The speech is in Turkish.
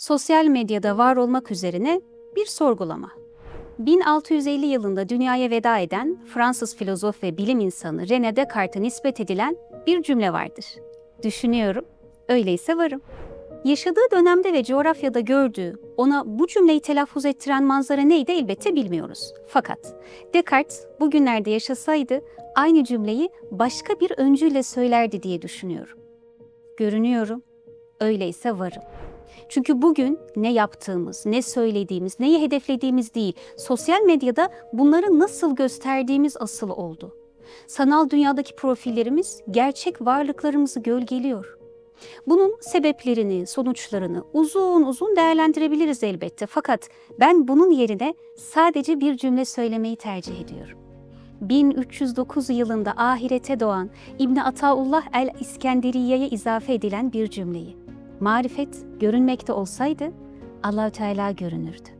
Sosyal medyada var olmak üzerine bir sorgulama. 1650 yılında dünyaya veda eden Fransız filozof ve bilim insanı René Descartes'e nispet edilen bir cümle vardır. Düşünüyorum, öyleyse varım. Yaşadığı dönemde ve coğrafyada gördüğü, ona bu cümleyi telaffuz ettiren manzara neydi elbette bilmiyoruz. Fakat Descartes bugünlerde yaşasaydı aynı cümleyi başka bir öncüyle söylerdi diye düşünüyorum. Görünüyorum, öyleyse varım. Çünkü bugün ne yaptığımız, ne söylediğimiz, neyi hedeflediğimiz değil, sosyal medyada bunları nasıl gösterdiğimiz asıl oldu. Sanal dünyadaki profillerimiz gerçek varlıklarımızı gölgeliyor. Bunun sebeplerini, sonuçlarını uzun uzun değerlendirebiliriz elbette. Fakat ben bunun yerine sadece bir cümle söylemeyi tercih ediyorum. 1309 yılında ahirete doğan İbn Ataullah el-İskenderiye'ye izafe edilen bir cümleyi. Marifet görünmekte olsaydı Allahü Teala görünürdü.